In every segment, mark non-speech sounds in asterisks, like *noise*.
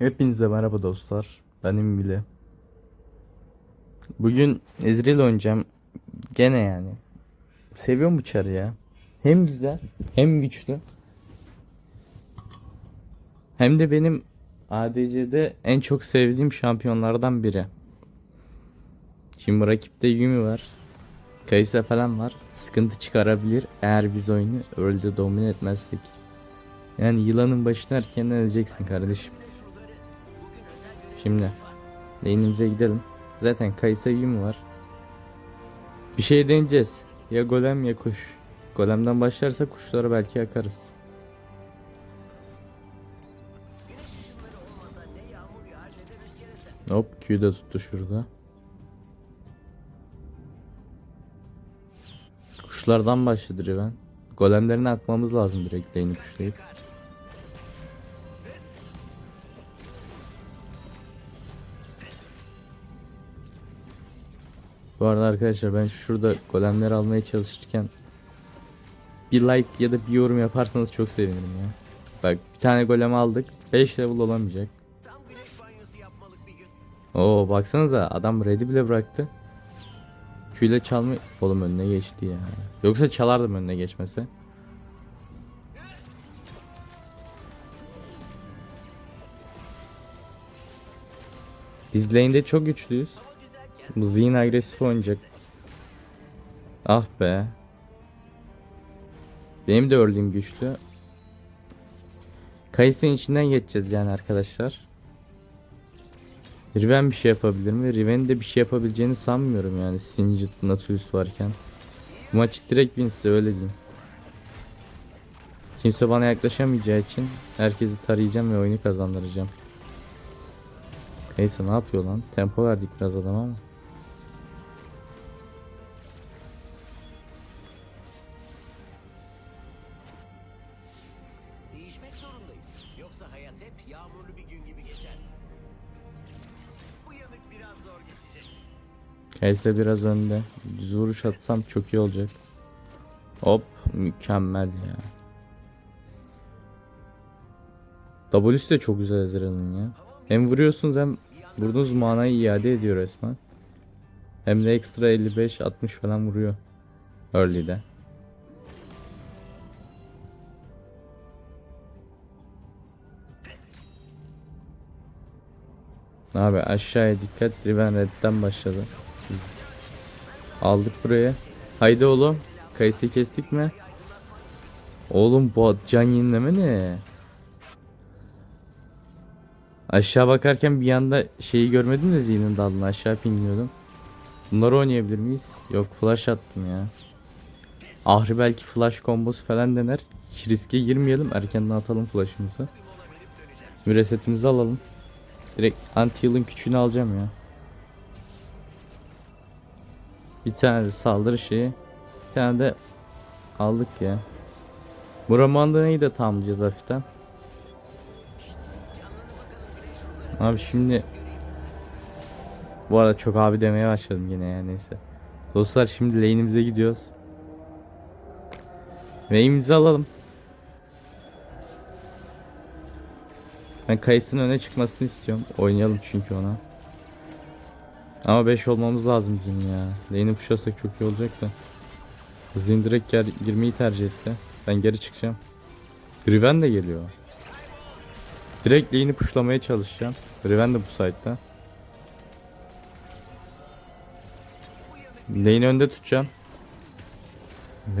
Hepinize merhaba dostlar. Benim bile. Bugün Ezreal oynayacağım. Gene yani. Seviyorum bu çarı ya. Hem güzel hem güçlü. Hem de benim ADC'de en çok sevdiğim şampiyonlardan biri. Şimdi rakipte Yumi var. Kayısa falan var. Sıkıntı çıkarabilir eğer biz oyunu öldü domine etmezsek. Yani yılanın başına erken edeceksin kardeşim. Şimdi lane'imize gidelim. Zaten Kayısa Yumi var. Bir şey deneyeceğiz. Ya golem ya kuş. Golemden başlarsa kuşları belki yakarız. Hop Q da tuttu şurada. Kuşlardan başladı Riven. Golemlerine akmamız lazım direkt lane'i kuşlayıp. Bu arada arkadaşlar ben şurada golemleri almaya çalışırken bir like ya da bir yorum yaparsanız çok sevinirim ya. Bak bir tane golem aldık. 5 level olamayacak. Oo baksanıza adam ready bile bıraktı. İle çalma oğlum önüne geçti ya. Yoksa çalardım önüne geçmese. Biz lane'de çok güçlüyüz. Zin agresif oynayacak. Ah be. Benim de öldüğüm güçlü. Kayısının içinden geçeceğiz yani arkadaşlar. Riven bir şey yapabilir mi? Riven'in de bir şey yapabileceğini sanmıyorum yani Singed Nautilus varken. Bu maç direkt win size öyle diyeyim. Kimse bana yaklaşamayacağı için herkesi tarayacağım ve oyunu kazandıracağım. Neyse ne yapıyor lan? Tempo verdik biraz adama ama. Kayse biraz önde. Düz vuruş atsam çok iyi olacak. Hop mükemmel ya. W'si de çok güzel Ezreal'ın ya. Hem vuruyorsunuz hem vurduğunuz manayı iade ediyor resmen. Hem de ekstra 55-60 falan vuruyor. Early'de. Abi aşağıya dikkat. Riven Red'den başladı. Aldık buraya. Haydi oğlum. Kayısı kestik mi? Oğlum bu can yenileme ne? Aşağı bakarken bir yanda şeyi görmedim de zihnin dalını aşağı pingliyordum. Bunları oynayabilir miyiz? Yok flash attım ya. Ahri belki flash kombosu falan dener. Hiç riske girmeyelim erkenden atalım flash'ımızı. Bir resetimizi alalım. Direkt anti heal'ın küçüğünü alacağım ya. Bir tane de saldırı şeyi. Bir tane de aldık ya. Bu romanda neyi de tamamlayacağız hafiften. Abi şimdi bu arada çok abi demeye başladım yine ya neyse. Dostlar şimdi lane'imize gidiyoruz. Lane'imizi alalım. Ben Kayısı'nın öne çıkmasını istiyorum. Oynayalım çünkü ona. Ama 5 olmamız lazım bizim ya. Lane'i pushlasak çok iyi olacak da. Zin direkt gel girmeyi tercih etti. Ben geri çıkacağım. Riven de geliyor. Direkt lane'i pushlamaya çalışacağım. Riven de bu site'da. Lane'i önde tutacağım.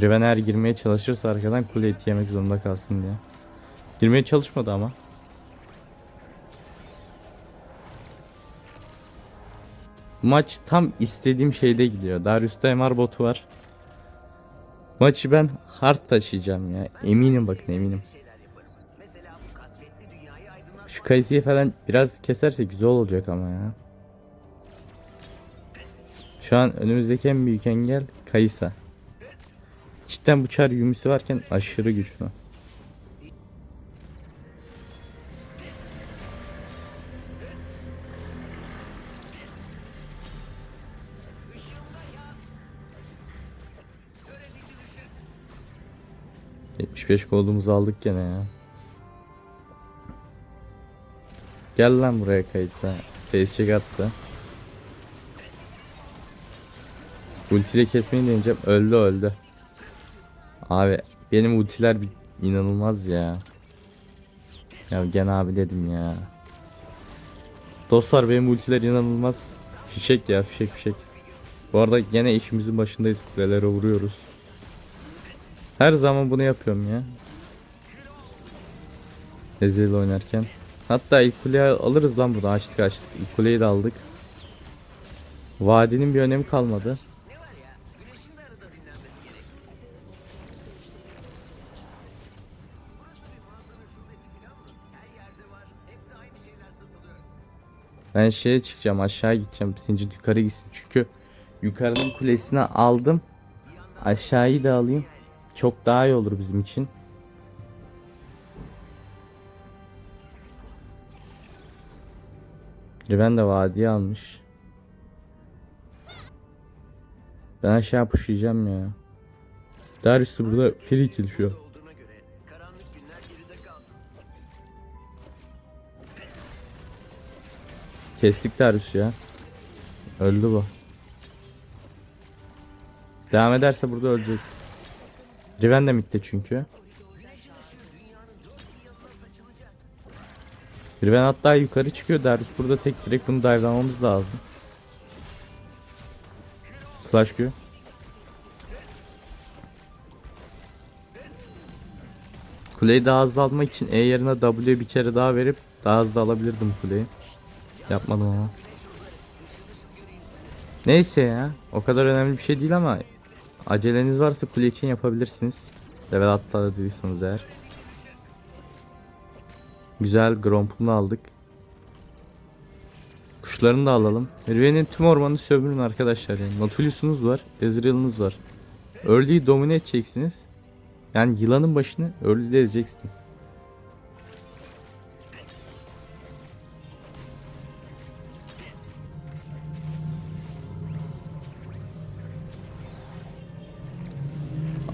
Riven eğer girmeye çalışırsa arkadan kule eti yemek zorunda kalsın diye. Girmeye çalışmadı ama. Maç tam istediğim şeyde gidiyor. Darius'ta MR botu var. Maçı ben hard taşıyacağım ya. Eminim bakın eminim. Şu kayısıyı falan biraz keserse güzel olacak ama ya. Şu an önümüzdeki en büyük engel kayısa. Cidden bu çar yumisi varken aşırı güçlü. ...75 golümüzü aldık gene ya. Gel lan buraya kayıtsa. Değişik attı. Ultiyle kesmeyi deneyeceğim. Öldü öldü. Abi benim ultiler bir inanılmaz ya. Ya gene abi dedim ya. Dostlar benim ultiler inanılmaz. Fişek ya fişek fişek. Bu arada gene işimizin başındayız. Kulelere vuruyoruz. Her zaman bunu yapıyorum ya. Ezreal oynarken. Hatta ilk kuleyi alırız lan bunu açtık açtık. İlk kuleyi de aldık. Vadinin bir önemi kalmadı. Ben şeye çıkacağım aşağı gideceğim. Sincit yukarı gitsin. Çünkü yukarının kulesini aldım. Aşağıyı da alayım. Çok daha iyi olur bizim için. Riven de vadiye almış. Ben aşağı pushlayacağım ya. Darius da burada free kill şu an. Kestik Darius'u ya. Öldü bu. Devam ederse burada ölecek. Riven de midde çünkü. Riven hatta yukarı çıkıyor. Darius burada tek direkt bunu dive'lamamız lazım. Flash Q. Kuleyi daha hızlı almak için E yerine W bir kere daha verip daha hızlı alabilirdim kuleyi. Yapmadım ama. Neyse ya. O kadar önemli bir şey değil ama aceleniz varsa kule için yapabilirsiniz. Level atladıysanız eğer. Güzel Gromp'unu aldık. Kuşlarını da alalım. Riven'in tüm ormanını sömürün arkadaşlar. Yani. Nautilus'unuz var. Ezreal'ınız var. Early'yi domine edeceksiniz. Yani yılanın başını early'de ezeceksiniz.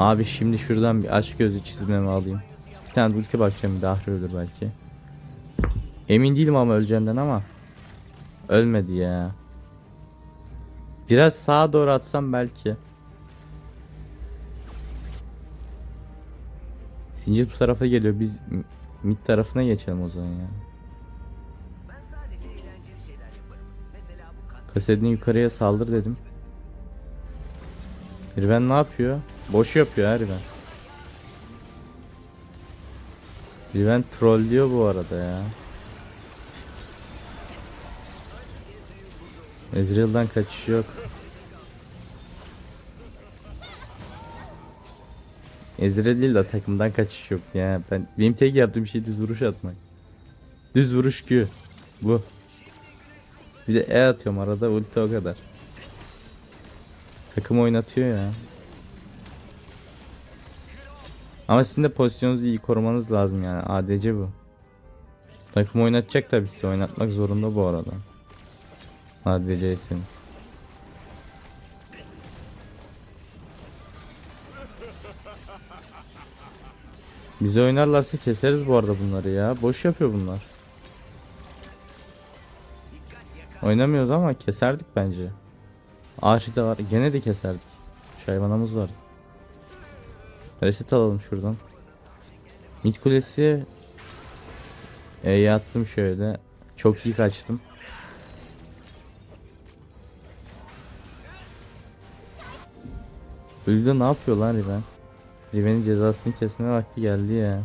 Abi şimdi şuradan bir aç gözü çizmemi alayım. Bir tane ulti bir daha ölür belki. Emin değilim ama öleceğinden ama. Ölmedi ya. Biraz sağa doğru atsam belki. Zincir bu tarafa geliyor. Biz mid tarafına geçelim o zaman ya. Kasedini yukarıya saldır dedim. Riven ne yapıyor? Boş yapıyor ha Riven. Riven trollüyor bu arada ya. Ezreal'dan kaçış yok. Ezreal değil de takımdan kaçış yok ya. Ben benim tek yaptığım şey düz vuruş atmak. Düz vuruş Q. Bu. Bir de E atıyorum arada ulti o kadar. Takım oynatıyor ya. Ama sizin de pozisyonunuzu iyi korumanız lazım yani. ADC bu. Takım oynatacak tabii sizi oynatmak zorunda bu arada. ADC'siniz. Bizi oynarlarsa keseriz bu arada bunları ya. Boş yapıyor bunlar. Oynamıyoruz ama keserdik bence. Ağaçı da var. Gene de keserdik. Şayvanamız var. Reset alalım şuradan. Mid kulesi E'ye attım şöyle. Çok iyi kaçtım. Ölüde ne yapıyor lan Riven? Riven'in cezasını kesme vakti geldi ya.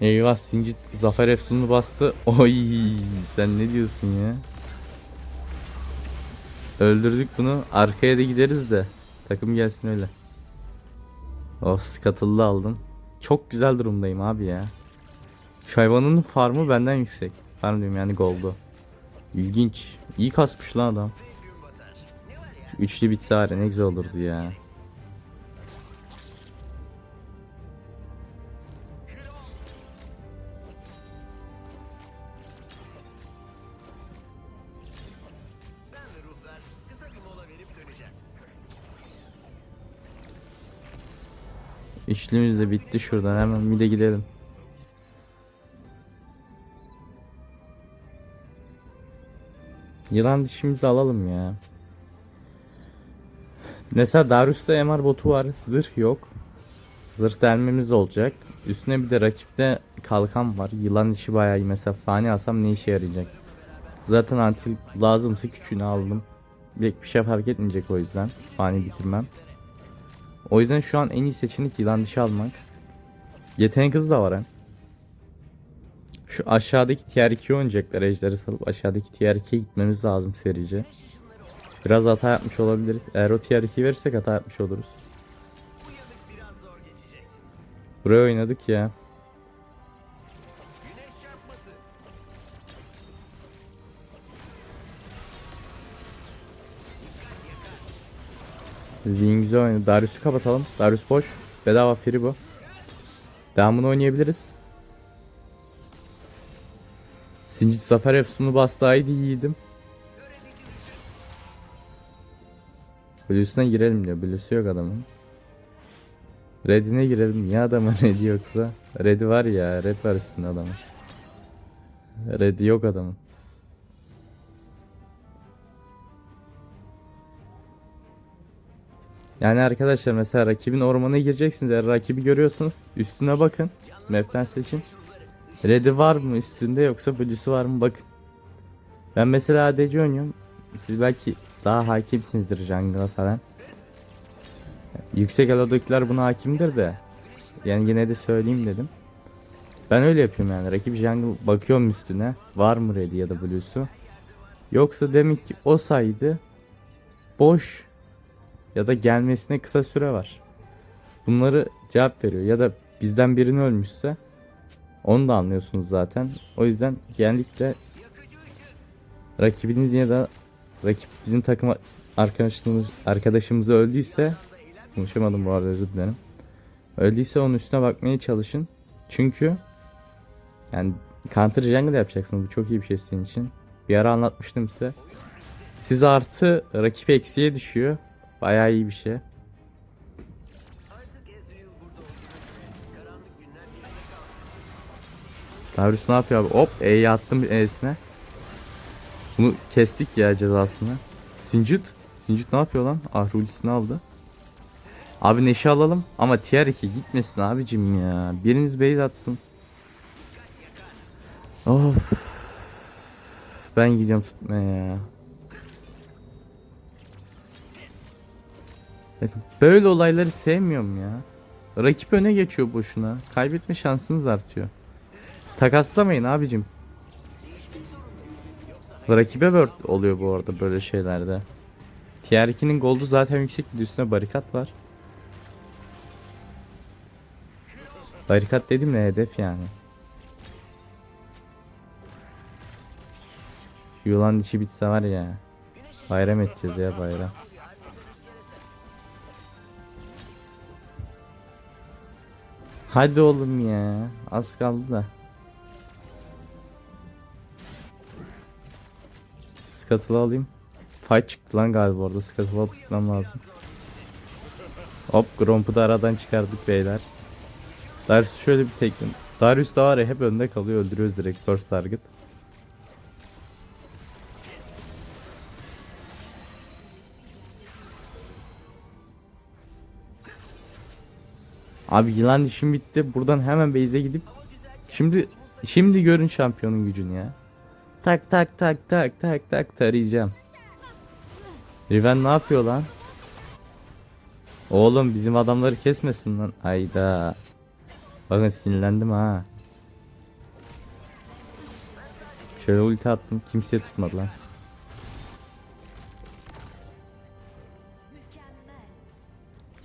Eyvah Sincit Zafer Efsun'u bastı. Oy sen ne diyorsun ya? Öldürdük bunu. Arkaya da gideriz de. Takım gelsin öyle. Of katıldı aldım. Çok güzel durumdayım abi ya. Şu hayvanın farmı benden yüksek. Farm diyorum yani goldu. İlginç. İyi kasmış lan adam. Şu üçlü bitse ne güzel olurdu ya. İşlimiz de bitti şuradan hemen bir de gidelim. Yılan dişimizi alalım ya. Mesela Darius'ta MR botu var. Zırh yok. Zırh delmemiz olacak. Üstüne bir de rakipte kalkan var. Yılan dişi bayağı iyi. Mesela fani alsam ne işe yarayacak? Zaten antil lazımsa küçüğünü aldım. Bir, bir şey fark etmeyecek o yüzden. Fani bitirmem. O yüzden şu an en iyi seçenek yılan dişi almak. Yetenek hızı da var hem. Şu aşağıdaki tier 2 oynayacaklar ejderi salıp aşağıdaki tier 2'ye gitmemiz lazım serice. Biraz hata yapmış olabiliriz. Eğer o tier 2 verirsek hata yapmış oluruz. Buraya oynadık ya. Zin güzel oynadı. Darius'u kapatalım. Darius boş. Bedava free bu. Devamını oynayabiliriz. Sincit Zafer Efsun'u bastaydı iyiydim. Blues'una girelim diyor. Blues'u yok adamın. Red'ine girelim. Niye adamın *laughs* Red'i yoksa? Red'i var ya. Red var üstünde adamın. Red'i yok adamın. Yani arkadaşlar mesela rakibin ormana gireceksiniz. Eğer rakibi görüyorsunuz üstüne bakın. Map'ten seçin. Red'i var mı üstünde yoksa Blue'su var mı bakın. Ben mesela ADC oynuyorum. Siz belki daha hakimsinizdir jungle'a falan. Yüksek elodakiler buna hakimdir de. Yani yine de söyleyeyim dedim. Ben öyle yapıyorum yani. Rakip jungle bakıyorum üstüne. Var mı ready ya da blue'su. Yoksa demek ki o saydı. Boş. Ya da gelmesine kısa süre var. Bunları cevap veriyor. Ya da bizden birini ölmüşse onu da anlıyorsunuz zaten. O yüzden genellikle rakibiniz ya da rakip bizim takım arkadaşımız arkadaşımızı öldüyse konuşamadım bu arada özür dilerim. Öldüyse onun üstüne bakmaya çalışın. Çünkü yani counter jungle yapacaksınız. Bu çok iyi bir şey sizin için. Bir ara anlatmıştım size. Siz artı rakip eksiye düşüyor. Bayağı iyi bir şey. Darius ne yapıyor abi? Hop E'yi attım E'sine. Bunu kestik ya cezasını. Sincit. Sincit ne yapıyor lan? Ah ultisini aldı. Abi neşe alalım ama tier 2 gitmesin abicim ya. Biriniz base atsın. Of. Ben gidiyorum tutmaya ya. Böyle olayları sevmiyorum ya. Rakip öne geçiyor boşuna. Kaybetme şansınız artıyor. Takaslamayın abicim. Rakibe word oluyor bu arada böyle şeylerde. Tier 2'nin goldu zaten yüksek bir üstüne barikat var. Barikat dedim ne hedef yani. Şu yılan dişi bitse var ya. Bayram edeceğiz ya bayram. Hadi oğlum ya. Az kaldı da. Scuttle'ı alayım. Fight çıktı lan galiba orada. Alıp gitmem lazım. Hop Gromp'u da aradan çıkardık beyler. Darius şöyle bir teklim. Darius da var ya hep önde kalıyor öldürüyoruz direkt first target. Abi yılan işim bitti. Buradan hemen base'e gidip şimdi şimdi görün şampiyonun gücünü ya. Tak tak tak tak tak tak tarayacağım. Riven ne yapıyor lan? Oğlum bizim adamları kesmesin lan. Ayda. Bakın sinirlendim ha. Şöyle ulti attım kimseye tutmadı lan.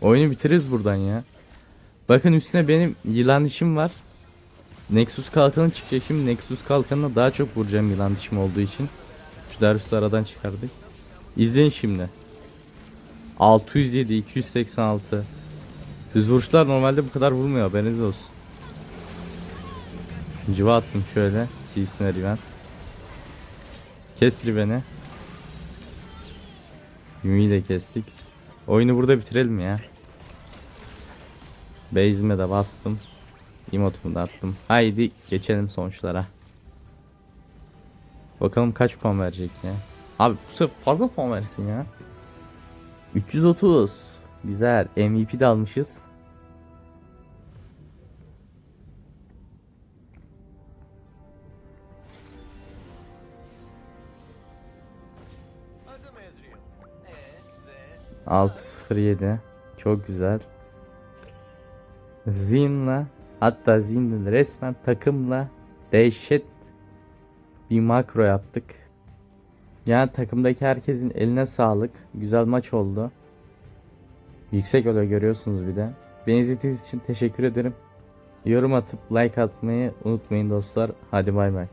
Oyunu bitiririz buradan ya. Bakın üstüne benim yılan dişim var. Nexus kalkanı çıkacak şimdi. Nexus kalkanına daha çok vuracağım yılan dişim olduğu için. Şu Darius'u aradan çıkardık. İzleyin şimdi. 607, 286. Düz vuruşlar normalde bu kadar vurmuyor haberiniz olsun. Civa attım şöyle. C'sine Riven. Kes Riven'i. Yumi'yi de kestik. Oyunu burada bitirelim ya. Base'ime de bastım. Emotumu da attım. Haydi geçelim sonuçlara. Bakalım kaç puan verecek ya. Abi bu sefer fazla puan versin ya. 330. Güzel. MVP de almışız. E, Z, 607. Çok güzel. Zin'la hatta Zin'le resmen takımla dehşet bir makro yaptık. Yani takımdaki herkesin eline sağlık. Güzel maç oldu. Yüksek elo görüyorsunuz bir de. Beni izlediğiniz için teşekkür ederim. Yorum atıp like atmayı unutmayın dostlar. Hadi bay bay.